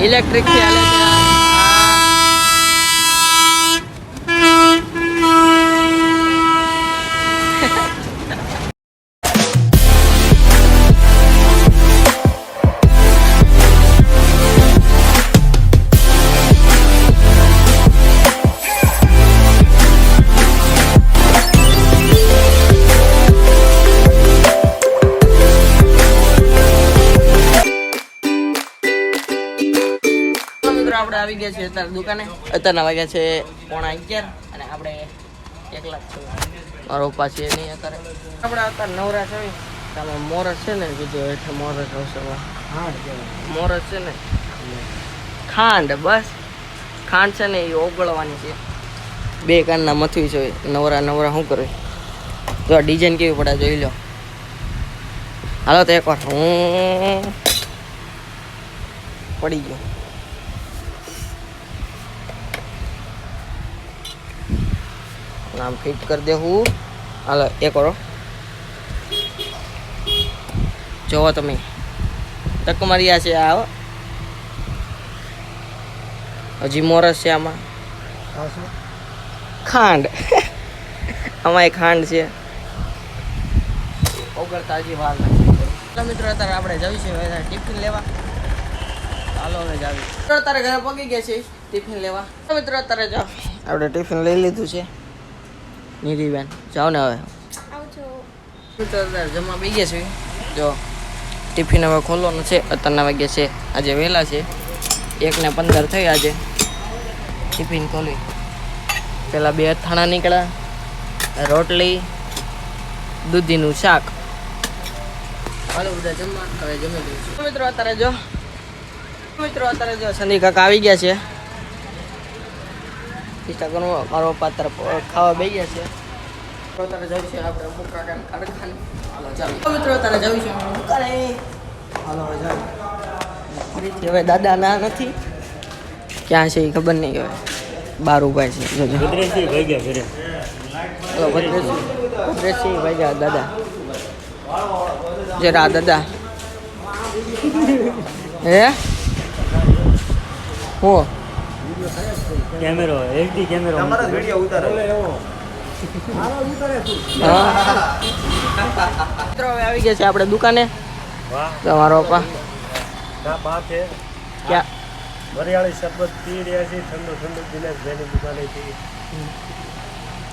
ઇલેક્ટ્રિકથી આવી ગયા છે અત્યારે દુકાને. અત્યારના વાગ્યા છે પોણા અગિયાર અને આપણે એકલા જ મારો પપ્પા છે નહીં અત્યારે આપણે અત્યારે નવરા છે તમે મોરસ છે ને કીધું એટલે મોરસ આવશે. મોરસ છે ને. ખાંડ બસ. ખાંડ છે ને એ ઓગળવાની છે. બે કાનના મથવી છે. નવરા નવરા શું કરે? તો આ ડિઝાઇન કેવી પડે જોઈ લો. હાલો તો એકવાર. હું પડી ગયો. નામ ફિટ કરી દેવું હાલો, એ કરો. જોવો તમે. તક માર્યા છે આ હજી મોરસ છે આમાં. ખાંડ. આમાં ખાંડ છે. ઓગળતા હજી વાર તો મિત્રો, અત્યારે આપણે જવી છે ટિફિન લેવા. ચાલો હવે જાવી. મિત્રો, અત્યારે ઘરે પગી ગયા છે ટિફિન લેવા. મિત્રો, અત્યારે જાઓ. આપણે ટિફિન લઈ લીધું છે. નીરીબેન જાઓ ને હવે. જમવા બી ગયા છે? જો ટિફિન હવે ખોલવાનું છે અત્યારના વાગ્યા છે આજે વહેલા છે. એક ને પંદર થઈ આજે. ટિફિન ખોલી. પેલા બે અથાણા નીકળ્યા રોટલી દૂધીનું શાક. હાલો બધા જમવા હવે જમી લઈશું મિત્રો અત્યારે જો મિત્રો અત્યારે જો સંદી કાકા આવી ગયા છે. ઇન્સ્ટાગ્રામ મારો પાત્ર ખાવા બે ગયા છે. તો અત્યારે જવું છે આપણે અમુક કાકાને કારખાને. હાલો ચાલો. મિત્રો અત્યારે જવું છે દુકાને હાલો હવે ફરીથી હવે દાદા ના નથી. ક્યાં છે એ ખબર નહીં હવે. બાર ઊભા છે. જોજો. ઘરે. હલો ભાઈ દાદા. જરા દાદા. હે? હું. કેમેરો એચડી કેમેરો મિત્રો હવે આવી ગયા છે આપણે દુકાને. વાહ. તમારો પપ્પા. ના બા છે. ક્યાં? વરિયાળી શરબત પી રહ્યા છે. ઠંડુ ઠંડુ દિનેશભાઈની દુકાનેથી.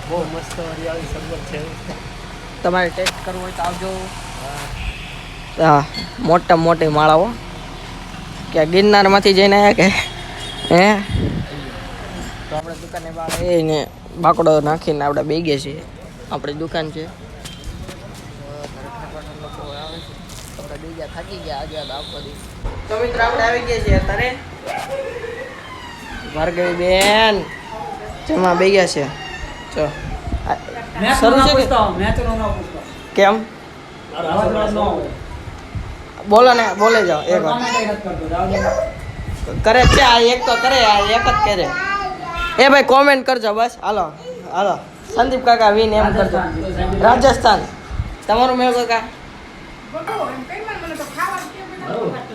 બહુ મસ્ત વરિયાળી શરબત છે. તમારે ટેસ્ટ કરવું હોય તો આવજો. હા. મોટા મોટી માળાઓ. કે ગિરનારમાંથી જઈને આવ્યા કે? હે? તો આપણે દુકાને બહાર એને બાકડો નાખીને આપણે બે ગયા છીએ. આપણી દુકાન છે. આપણે બે ગયા થાકી ગયા આજે આખો દી તો મિત્રો આપણે આવી ગયા છીએ અત્યારે ભાર્ગવી બેન જેમાં બે ગયા છે આ- શરૂ છે કેમ બોલો ને બોલે જાઓ એક વાર. કરે છે આ એક તો કરે આ એક જ કરે. એ ભાઈ કોમેન્ટ કરજો બસ. હાલો હાલો. સંદીપ કાકા વિન એમ કરજો. રાજસ્થાન. તમારું મેળ કાકા?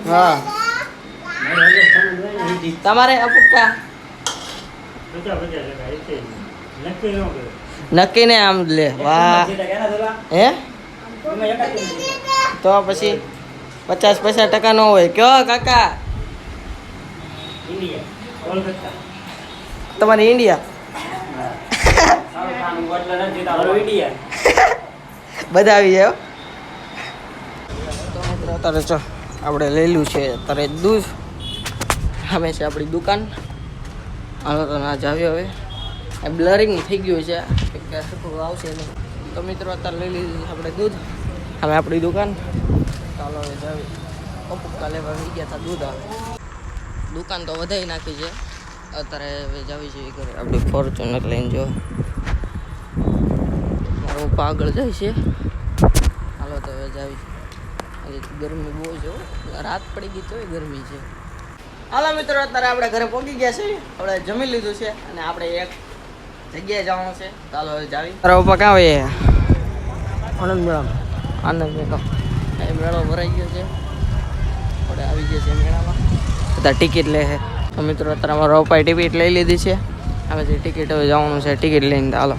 હા. તમારે અપુક્કા? નક્કી ન આમ લે. વાહ. હે? તો પછી પચાસ પૈસા ટકા નો હોય. કયો કાકા? કોલકાતા. તમારી ઇન્ડિયા બધા આવી જાય અત્યારે ચો આપણે લેલું છે અત્યારે દૂધ. સામે છે આપણી દુકાન. હાલો તો ના જાવ્યો હવે. આ બ્લરિંગ થઈ ગયું છે. સરખું આવશે નહીં. તો મિત્રો, અત્યારે લઈ લીધું આપણે દૂધ. હવે આપણી દુકાન. ચાલો હવે જાવી. કપૂકા લેવા ગયા હતા દૂધ આવે દુકાન તો વધારી નાખી છે. અત્યારે હવે જવી છે ઘરે. આપણી ફોર્ચ્યુનર લઈને જો. મારો પપ્પા આગળ જાય છે. હાલો તો હવે જાવી. આજે ગરમી બહુ છે. રાત પડી ગઈ તોય ગરમી છે. હાલો મિત્રો અત્યારે આપણે ઘરે પહોંચી ગયા છે આપણે જમી લીધું છે અને આપણે એક જગ્યાએ જવાનું છે. ચાલો હવે જાવી. તારા પપ્પા ક્યાં હોય? આનંદ મેળા આનંદ મેળા એ મેળો ભરાઈ ગયો છે. આપણે આવી ગયા છે મેળામાં. બધા ટિકિટ લે છે. તો મિત્રો, અત્યારે અમારે રોપાઈ ટિકિટ લઈ લીધી છે. હવે જે ટિકિટ હવે જવાનું છે. ટિકિટ લઈને હાલો.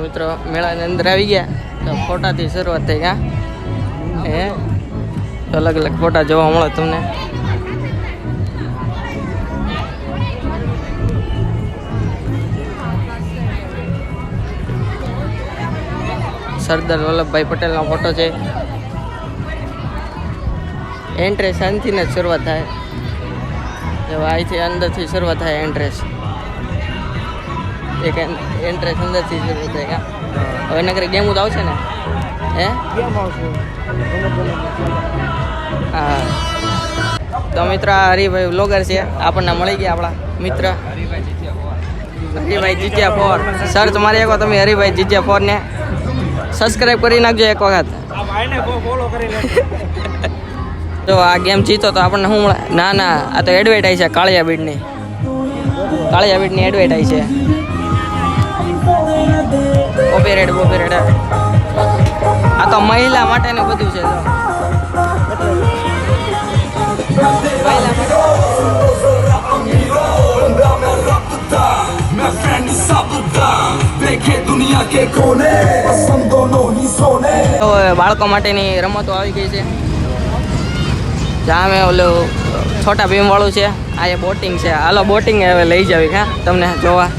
મિત્રો, મેળાની અંદર આવી ગયા. તો ફોટાથી શરૂઆત થઈ ગયા હે. અલગ અલગ ફોટા જોવા મળે તમને. સરદાર વલ્લભભાઈ પટેલનો ફોટો છે. એન્ટ્રી શાંતિને જ શરૂઆત થાય. જો અહીંથી અંદરથી શરૂઆત થાય એન્ટ્રેસ એક એન્ટ્રેસ અંદરથી શરૂ થાય હવે નગર ગેમું તો આવશે ને? હે? આવશે. હા. તો મિત્ર હરિભાઈ વ્લોગર છે. આપણને મળી ગયા આપણા મિત્ર. હરિભાઈ જીજ્યા ફોર સર્ચ મારી શકો તમે હરિભાઈ જીજ્યા ફોર ને સબસ્ક્રાઈબ કરી નાખજો એક વખત. તો આ ગેમ જીતો તો આપણને હું ના ના આ તો એડવર્ટાઈઝ છે કાળિયા બીડની કાળિયા બીડની એડવર્ટાઈઝ છે ઓપેરેડ ઓપેરેડ આ તો મહિલા માટેનું બધું છે મહિલા બાળકો માટેની રમતો આવી ગઈ છે. જ્યાં અમે ઓલું છોટા ભીમ વાળું છે. આ એ બોટિંગ છે. હાલો બોટિંગ હવે લઈ જાવી હા? તમને જોવા.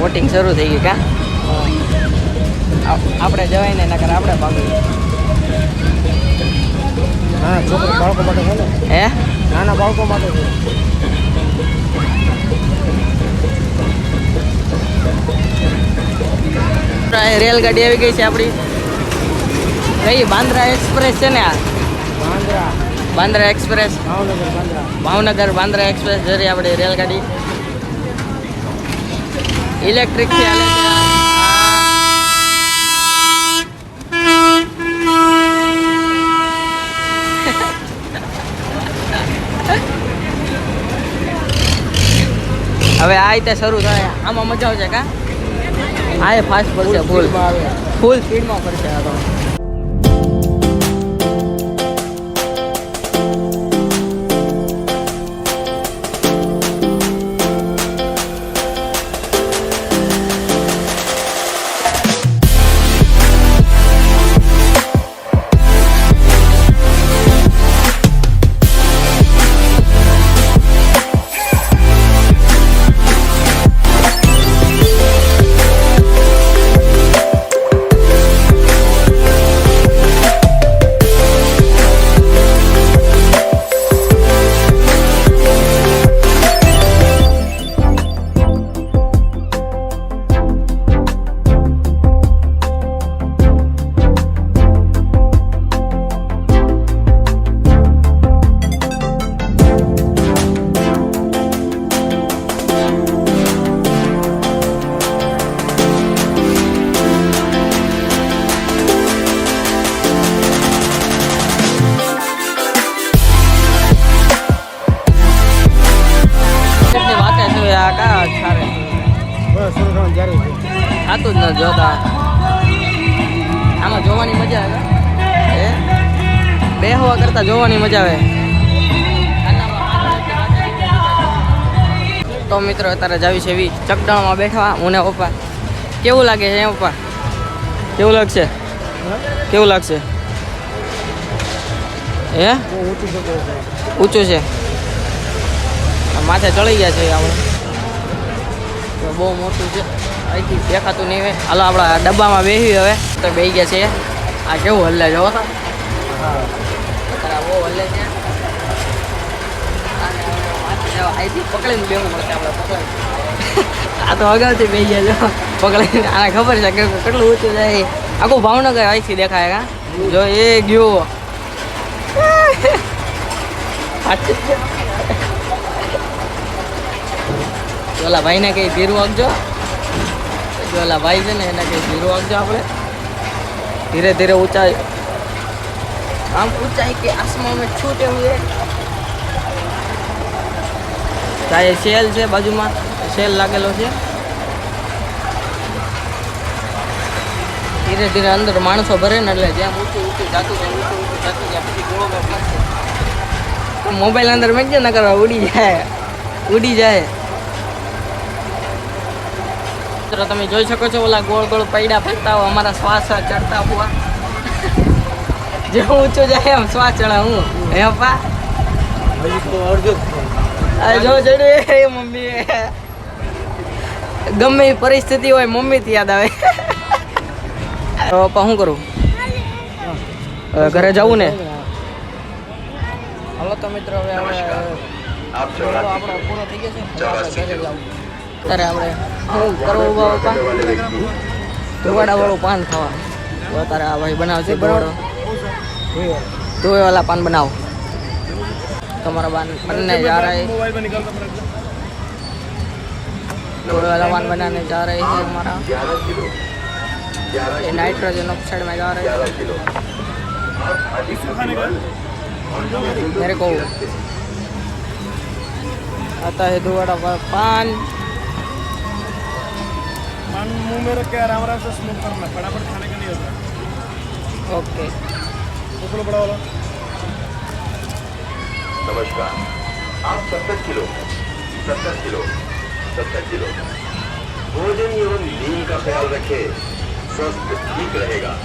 બોટિંગ શરૂ થઈ ગઈ કા? આપણે જવાય ને નકર આપણે ભાગી હા છોકરા બાળકો માટે હે? નાના બાળકો માટે રેલગાડી આવી ગઈ છે આપણી. કઈ બાંદ્રા એક્સપ્રેસ છે ને આ? બાંદ્રા. બાંદ્રા એક્સપ્રેસ. ભાવનગર બાંદ્રા. ભાવનગર બાંદ્રા એક્સપ્રેસ જરી આપણી રેલગાડી. ઇલેક્ટ્રિક છે હવે આ રીતે શરૂ થાય. આમાં મજા આવશે કા? આ એ ફાસ્ટ પડશે ફૂલ ફૂલ સ્પીડમાં પડશે આ તો. બેહવા કરતા જોવાની મજા આવે. તો મિત્રો, અત્યારે જાવી છે એવી ચકડાણમાં બેઠા મને પપ્પા. કેવું લાગે છે પપ્પા? કેવું લાગશે? કેવું લાગશે? હે? ઊંચું છે. માથે ચડી ગયા છે આપણે. બહુ મોટું છે. અહીંથી દેખાતું નહીં હવે. હાલો, આપણા ડબ્બામાં બેસી હવે. તો બેસી ગયા છે. આ કેવું હલ્લે જોવો તો અને માથે અહીંથી પકડીને બેવું પડશે આપણે પકડી આ તો અગાઉથી બે ગયા જો પકડીને, આને ખબર છે કે કેટલું ઊંચું જાય આખું ભાવનગર અહીંથી દેખાય કા? એ ગયો. ઓલા ભાઈને કઈ ધીરું આપજો. ઓલા ભાઈ છે ને એને કઈ ધીરું આપજો આપણે. ધીરે ધીરે ઊંચાઈ આમ ઊંચાઈ કે આસમાન में छूटे हुए ચાહે સેલ છે બાજુમાં સેલ લાગેલો છે ધીરે ધીરે ધીરે અંદર માણસો ભરે ને એટલે જ્યાં ઊંચું ઊંચું જાતું જાય ઊંચું ઊંચું જાતું જાય પછી ગોળો ફરશે મોબાઈલ અંદર મેકજો ને કરવા ઉડી જાય ઉડી જાય મિત્રો તમે જોઈ શકો છો ઓલા ગોળ ગોળ પૈડા ફરતા હો અમારા શ્વાસ ચડતા હોવા જેવું ઊંચો જાય એમ સ્વા ચડા હું. હે પપ્પા? જ છે. આ જો ચડે એ મમ્મી. ગમે એ પરિસ્થિતિ હોય મમ્મી થી યાદ આવે. તો પપ્પા શું કરું? ઘરે જવું ને? હાલો તો મિત્રો હવે આપણે જોડો આપણો પૂરો થઈ ગયો છે. આપણે ઘરે જવું. ત્યારે આપણે શું કરવું બાપા? ધોવાડા વાળું પાન ખાવા અત્યારે આ ભાઈ બનાવશે तो ये वाला पान बनाओ। तुम्हारा पान बनने जा रहा है। तो ये वाला पान बनाने जा रहे हैं हमारा। ये नाइट्रोजन ऑक्साइड में जा रहे हैं। मेरे को आता है दो बड़ा पान। पान मुँह में रख के आराम आराम से स्मोक करना फटाफट खाने का नहीं होता। ओके उसको बड़ा वाला नमस्कार आप सत्तर किलो सत्तर किलो सत्तर किलो भोजन एवं नींद का ख्याल रखें स्वस्थ ठीक रहेगा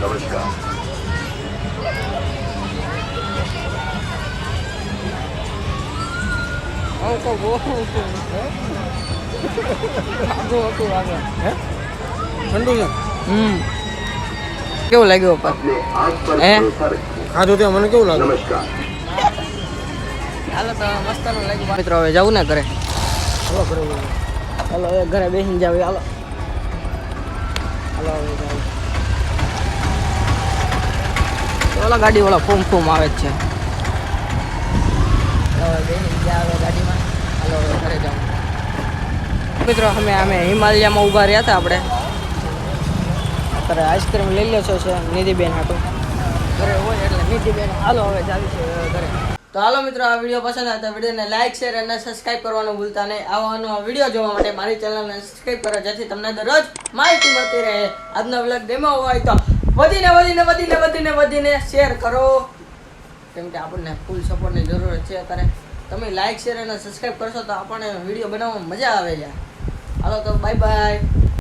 नमस्कार ઓકો બહુ આગળ હતું આગળ ठंडू है હમ કેવું લાગ્યું ઉપર? હે? ખાધું ત્યાં મને કેવું લાગ્યું? હાલો મસ્ત મિત્રો હવે જવું ને ઘરે? હાલો ઘરે હવે ઘરે બેસીને જાવ. હાલો. હાલો ઓલા ગાડી ઓલા ફૂમ ફોમ આવે જ છે. ગાડીમાં. હાલો ઘરે જાઉં મિત્રો અમે અમે હિમાલયામાં ઊભા રહ્યા હતા આપણે. અત્યારે આઈસ્ક્રીમ લઈ લેશો છે નિધિબેન હાટું. ઘરે હોય એટલે નિધિબેન, હાલો હવે જાવી છે ઘરે. તો હાલો મિત્રો, આ વીડિયો પસંદ આવે તો વિડીયોને લાઇક શેર અને સબસ્ક્રાઇબ કરવાનું ભૂલતા નહીં. આવાનો વીડિયો જોવા માટે મારી ચેનલને સબસ્ક્રાઇબ કરો, જેથી તમને દરરોજ માહિતી મળતી રહે. આજનો વ્લોગ ડેમો હોય તો વધીને વધીને વધીને વધીને વધીને શેર કરો. કેમ કે આપણને ફૂલ સપોર્ટની જરૂરત છે અત્યારે. તમે લાઇક શેર અને સબસ્ક્રાઇબ કરશો તો આપણને વીડિયો બનાવવામાં મજા આવે છે. હાલો તો બાય બાય